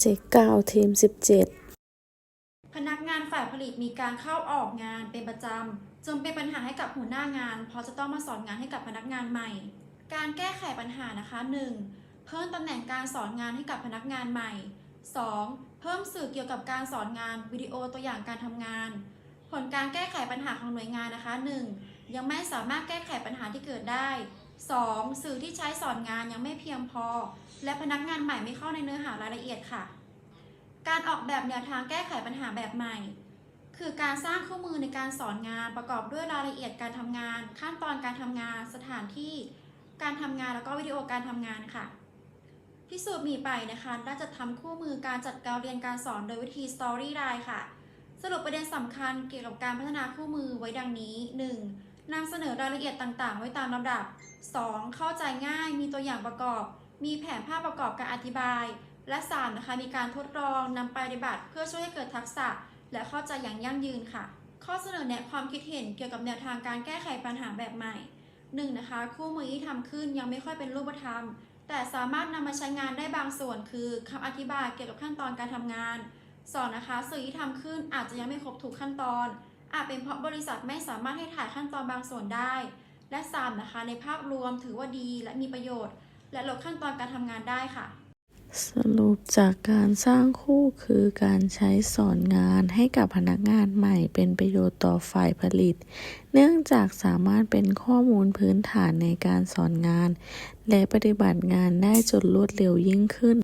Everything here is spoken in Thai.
เจกต์9ทีม 17 พนักงานฝ่ายผลิตมีการเข้าออกงานเป็นประจำจนเป็นปัญหาให้กับหัวหน้างาน เพราะจะต้องมาสอนงานให้กับพนักงานใหม่ การแก้ไขปัญหานะคะ 1. เพิ่มตำแหน่งการสอนงานให้กับพนักงานใหม่ 2. เพิ่มสื่อเกี่ยวกับการสอนงานวิดีโอตัวอย่างการทำงาน ผลการแก้ไขปัญหาของหน่วยงานนะคะ 1. ยังไม่สามารถแก้ไขปัญหาที่เกิดได้ 2. สื่อที่ใช้สอนงานยังไม่เพียงพอ และพนักงานใหม่ไม่เข้าในเนื้อหารายละเอียดค่ะ การออกแบบแนวทางแก้ไขปัญหาแบบใหม่ คือการสร้างคู่มือในการสอนงานประกอบด้วยรายละเอียดการทำงาน ขั้นตอนการทำงานสถานที่ การทำงานแล้วก็วิดีโอการทำงานค่ะพิสูจน์มีไปนะคะได้จัดทำคู่มือการจัดการเรียนการสอนโดยวิธี Story l i n e ค่ะ สรุปประเด็นสำคัญเกี่ยวกับการพัฒนาคู่มือไว้ดังนี้ 1. นำเสนอรายละเอียดต่างๆ ไว้ตามลำดับ 2. เข้าใจง่ายมีตัวอย่างประกอบ มีแผนภาพประกอบการอธิบาย และ 3 นะคะมีการทดลองนำไปปฏิบัติ เพื่อช่วยให้เกิดทักษะ และเข้าใจอย่างยั่งยืนค่ะ ข้อเสนอแนะความคิดเห็นเกี่ยวกับแนวทางการแก้ไขปัญหาแบบใหม่ 1. นะคะคู่มือที่ทำขึ้นยังไม่ค่อยเป็นรูปธรรม แต่สามารถนำมาใช้งานได้บางส่วน คือคำอธิบายเกี่ยวกับขั้นตอนการทำงาน 2. นะคะสื่อที่ทำขึ้นอาจจะยังไม่ครบทุกขั้นตอน อาจเป็นเพราะบริษัทไม่สามารถให้ถ่ายขั้นตอนบางส่วนได้ และ 3. นะคะในภาพรวมถือว่าดีและมีประโยชน์ และลดขั้นตอนการทำงานได้ค่ะ สรุปจากการสร้างคู่คือการใช้สอนงานให้กับพนักงานใหม่เป็นประโยชน์ต่อฝ่ายผลิต เนื่องจากสามารถเป็นข้อมูลพื้นฐานในการสอนงาน และปฏิบัติงานได้จนรวดเร็วยิ่งขึ้น